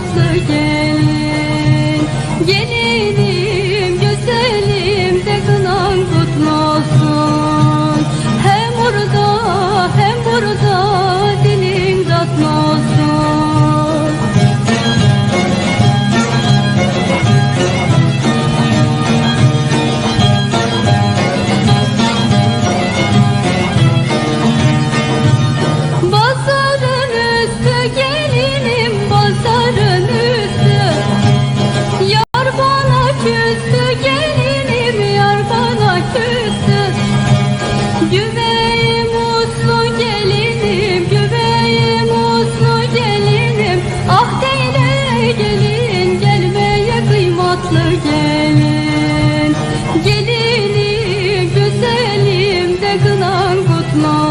tatlı gelin Gelini Güveyim uslu gelinim, güveyim uslu gelinim. Ah deyle gelin, gelmeye kıymatlı gelin. Gelinim, güzelim de kınan kutlu